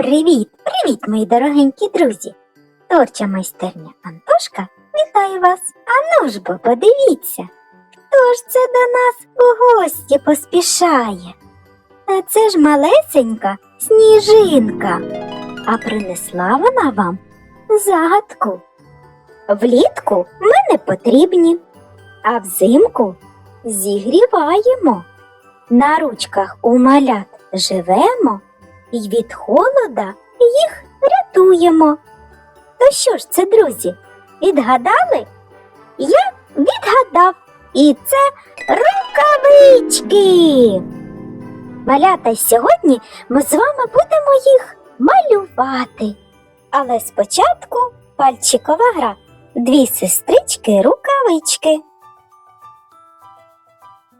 Привіт, привіт, мої дорогенькі друзі! Творча майстерня Антошка вітає вас. А ну ж бо подивіться, хто ж це до нас у гості поспішає? Та це ж малесенька сніжинка, а принесла вона вам загадку. Влітку ми не потрібні, а взимку зігріваємо. На ручках у малят живемо і від холода їх рятуємо. То що ж це, друзі, відгадали? Я відгадав, і це рукавички. Малята, сьогодні ми з вами будемо їх малювати. Але спочатку пальчикова гра. Дві сестрички рукавички.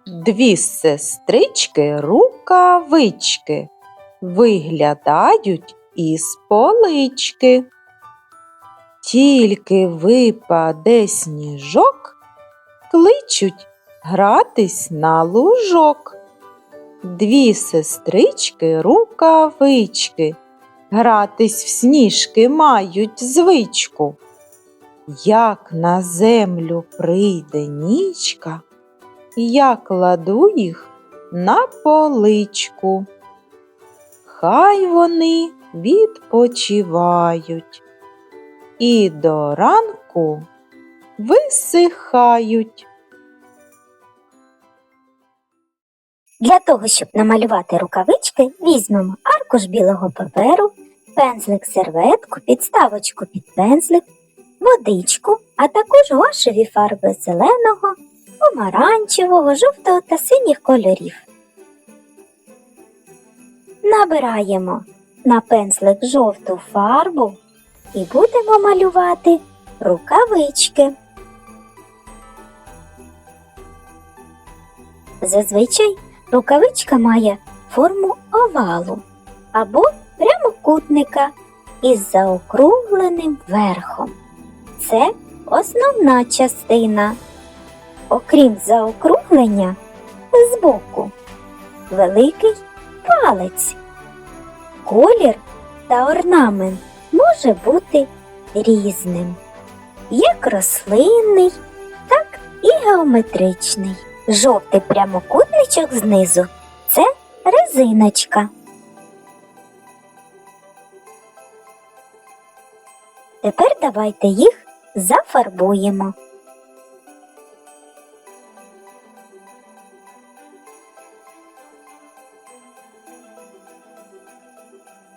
Дві сестрички рукавички виглядають із полички. Тільки випаде сніжок, кличуть гратись на лужок. Дві сестрички рукавички гратись в сніжки мають звичку. Як на землю прийде нічка, я кладу їх на поличку. Хай вони відпочивають і до ранку висихають. Для того, щоб намалювати рукавички, візьмемо аркуш білого паперу, пензлик серветку, підставочку під пензлик, водичку, а також гошеві фарби зеленого, помаранчевого, жовтого та синіх кольорів. Набираємо на пензлик жовту фарбу і будемо малювати рукавички. Зазвичай рукавичка має форму овалу або прямокутника із заокругленим верхом. Це основна частина. Окрім заокруглення, збоку великий палець. Колір та орнамент може бути різним, як рослинний, так і геометричний. Жовтий прямокутничок знизу це резиночка. Тепер давайте їх зафарбуємо.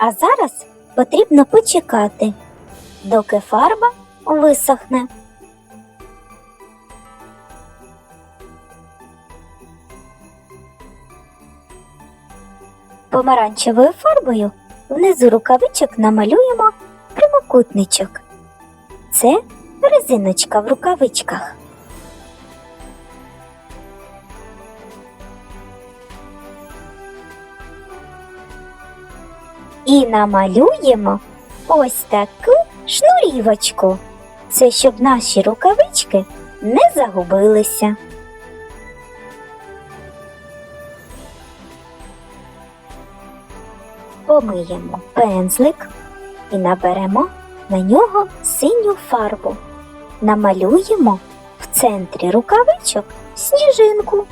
А зараз потрібно почекати, доки фарба висохне. Помаранчевою фарбою внизу рукавичок намалюємо прямокутничок. Це резиночка в рукавичках. І намалюємо ось таку шнурівочку. Це щоб наші рукавички не загубилися. Помиємо пензлик і наберемо на нього синю фарбу. Намалюємо в центрі рукавичок сніжинку.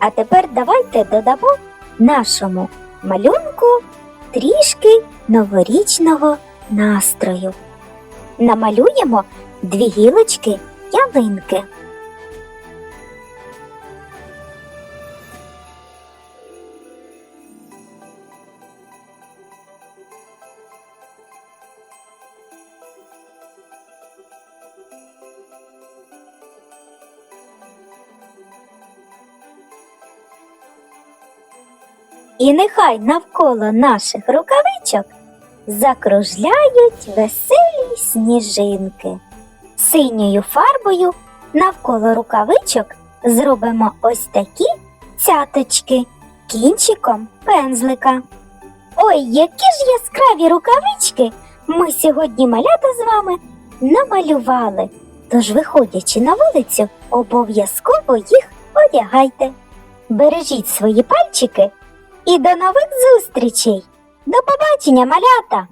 А тепер давайте додамо нашому малюнку трішки новорічного настрою. Намалюємо дві гілочки ялинки. І нехай навколо наших рукавичок закружляють веселі сніжинки. Синьою фарбою навколо рукавичок зробимо ось такі цяточки кінчиком пензлика. Ой, які ж яскраві рукавички ми сьогодні малята з вами намалювали. Тож, виходячи на вулицю, обов'язково їх одягайте. Бережіть свої пальчики і до нових зустрічей! До побачення, малята!